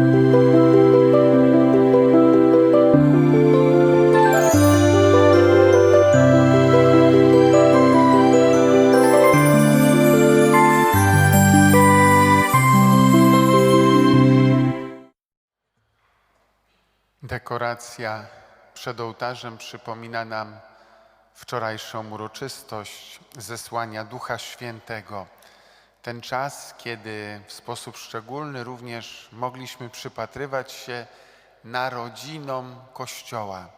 Dekoracja przed ołtarzem przypomina nam wczorajszą uroczystość zesłania Ducha Świętego. Ten czas, kiedy w sposób szczególny również mogliśmy przypatrywać się narodzinom Kościoła.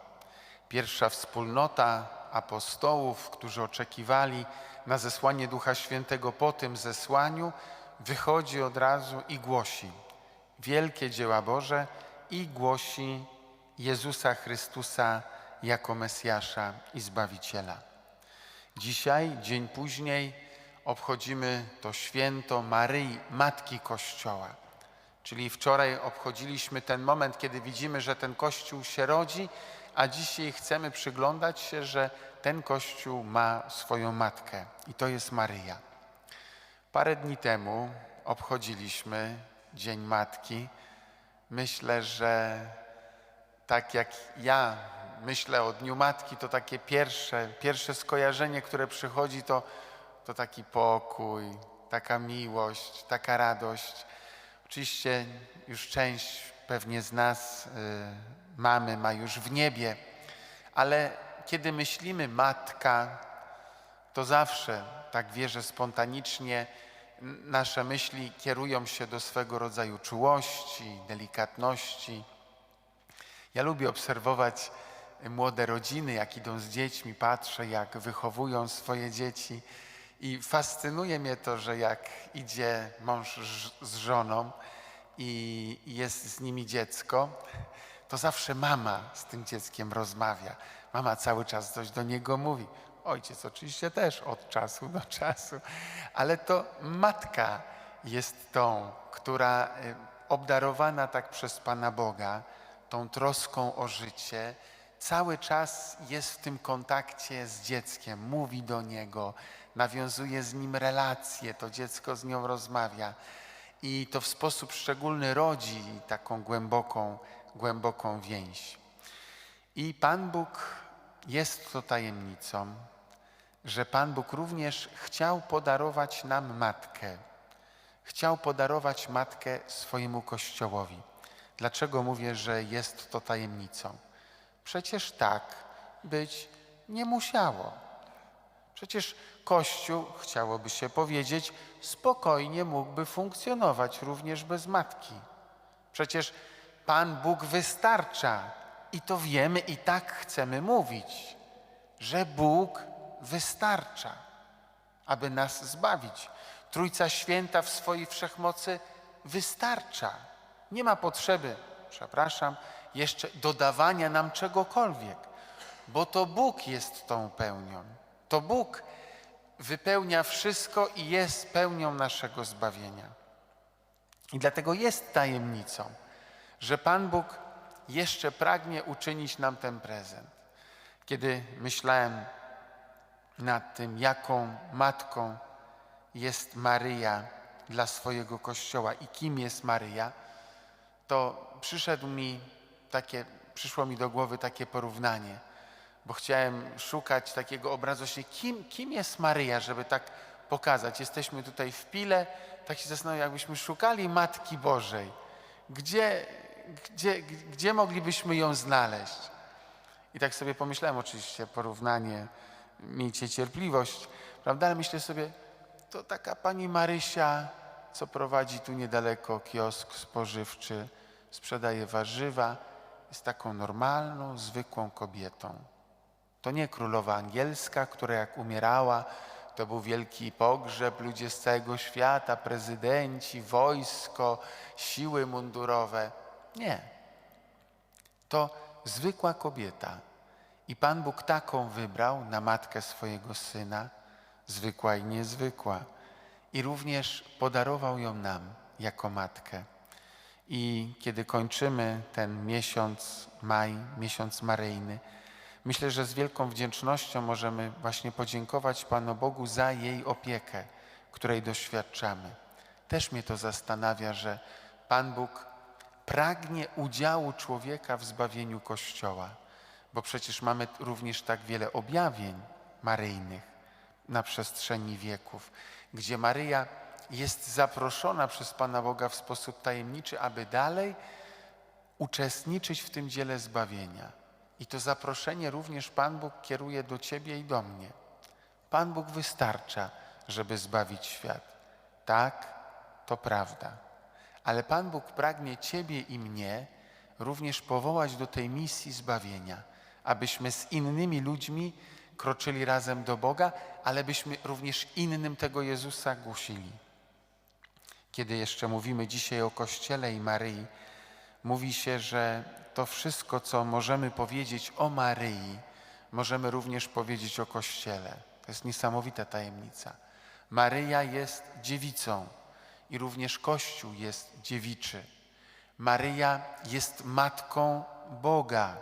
Pierwsza wspólnota apostołów, którzy oczekiwali na zesłanie Ducha Świętego po tym zesłaniu, wychodzi od razu i głosi wielkie dzieła Boże i głosi Jezusa Chrystusa jako Mesjasza i Zbawiciela. Dzisiaj, dzień później, obchodzimy to święto Maryi, Matki Kościoła. Czyli wczoraj obchodziliśmy ten moment, kiedy widzimy, że ten Kościół się rodzi, a dzisiaj chcemy przyglądać się, że ten Kościół ma swoją matkę i to jest Maryja. Parę dni temu obchodziliśmy Dzień Matki. Myślę, że tak jak ja myślę o Dniu Matki, to takie pierwsze, pierwsze skojarzenie, które przychodzi, to, to taki pokój, taka miłość, taka radość. Oczywiście już część pewnie z nas y, mamy, ma już w niebie, ale kiedy myślimy matka, to zawsze, tak wierzę spontanicznie, nasze myśli kierują się do swego rodzaju czułości, delikatności. Ja lubię obserwować młode rodziny, jak idą z dziećmi, patrzę, jak wychowują swoje dzieci. I fascynuje mnie to, że jak idzie mąż z żoną i i jest z nimi dziecko, to zawsze mama z tym dzieckiem rozmawia. Mama cały czas coś do niego mówi. Ojciec oczywiście też od czasu do czasu, ale to matka jest tą, która y, obdarowana tak przez Pana Boga, tą troską o życie, cały czas jest w tym kontakcie z dzieckiem, mówi do niego, nawiązuje z nim relacje, to dziecko z nią rozmawia i to w sposób szczególny rodzi taką głęboką, głęboką więź. I Pan Bóg jest to tajemnicą, że Pan Bóg również chciał podarować nam matkę. Chciał podarować matkę swojemu Kościołowi. Dlaczego mówię, że jest to tajemnicą? Przecież tak być nie musiało. Przecież Kościół, chciałoby się powiedzieć, spokojnie mógłby funkcjonować również bez matki. Przecież Pan Bóg wystarcza i to wiemy i tak chcemy mówić, że Bóg wystarcza, aby nas zbawić. Trójca Święta w swojej wszechmocy wystarcza. Nie ma potrzeby, przepraszam, jeszcze dodawania nam czegokolwiek, bo to Bóg jest tą pełnią. To Bóg wypełnia wszystko i jest pełnią naszego zbawienia. I dlatego jest tajemnicą, że Pan Bóg jeszcze pragnie uczynić nam ten prezent. Kiedy myślałem nad tym, jaką matką jest Maryja dla swojego Kościoła i kim jest Maryja, to przyszedł mi takie, przyszło mi do głowy takie porównanie, bo chciałem szukać takiego obrazu, właśnie kim, kim jest Maryja, żeby tak pokazać. Jesteśmy tutaj w Pile, tak się zastanawiam, jakbyśmy szukali Matki Bożej. Gdzie, gdzie, gdzie moglibyśmy ją znaleźć? I tak sobie pomyślałem, oczywiście porównanie, miejcie cierpliwość, prawda? Ale myślę sobie, to taka pani Marysia, co prowadzi tu niedaleko kiosk spożywczy, sprzedaje warzywa, jest taką normalną, zwykłą kobietą. To nie królowa angielska, która jak umierała, to był wielki pogrzeb, ludzie z całego świata, prezydenci, wojsko, siły mundurowe. Nie. To zwykła kobieta. I Pan Bóg taką wybrał na matkę swojego syna, zwykła i niezwykła. I również podarował ją nam jako matkę. I kiedy kończymy ten miesiąc maj, miesiąc maryjny, myślę, że z wielką wdzięcznością możemy właśnie podziękować Panu Bogu za jej opiekę, której doświadczamy. Też mnie to zastanawia, że Pan Bóg pragnie udziału człowieka w zbawieniu Kościoła, bo przecież mamy również tak wiele objawień maryjnych na przestrzeni wieków, gdzie Maryja jest zaproszona przez Pana Boga w sposób tajemniczy, aby dalej uczestniczyć w tym dziele zbawienia. I to zaproszenie również Pan Bóg kieruje do Ciebie i do mnie. Pan Bóg wystarcza, żeby zbawić świat. Tak, to prawda. Ale Pan Bóg pragnie Ciebie i mnie również powołać do tej misji zbawienia, abyśmy z innymi ludźmi kroczyli razem do Boga, ale byśmy również innym tego Jezusa głosili. Kiedy jeszcze mówimy dzisiaj o Kościele i Maryi, mówi się, że to wszystko, co możemy powiedzieć o Maryi, możemy również powiedzieć o Kościele. To jest niesamowita tajemnica. Maryja jest dziewicą i również Kościół jest dziewiczy. Maryja jest matką Boga.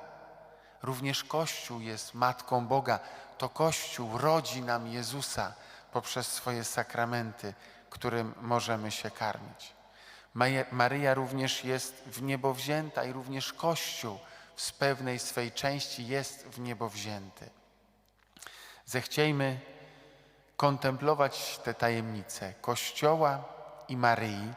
Również Kościół jest matką Boga. To Kościół rodzi nam Jezusa poprzez swoje sakramenty, którym możemy się karmić. Maryja również jest w niebo wzięta i również Kościół z pewnej swej części jest w niebo wzięty. Zechciejmy kontemplować te tajemnice Kościoła i Maryi,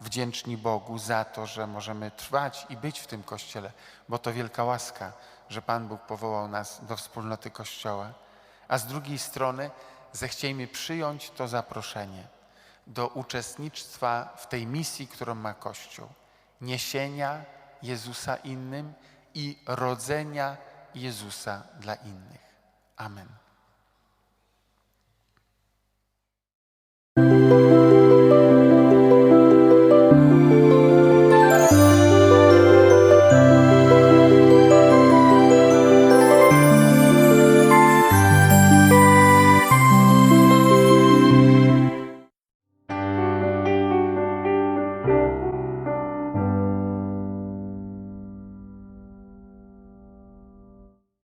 wdzięczni Bogu za to, że możemy trwać i być w tym Kościele, bo to wielka łaska, że Pan Bóg powołał nas do wspólnoty Kościoła. A z drugiej strony zechciejmy przyjąć to zaproszenie do uczestnictwa w tej misji, którą ma Kościół. Niesienia Jezusa innym i rodzenia Jezusa dla innych. Amen.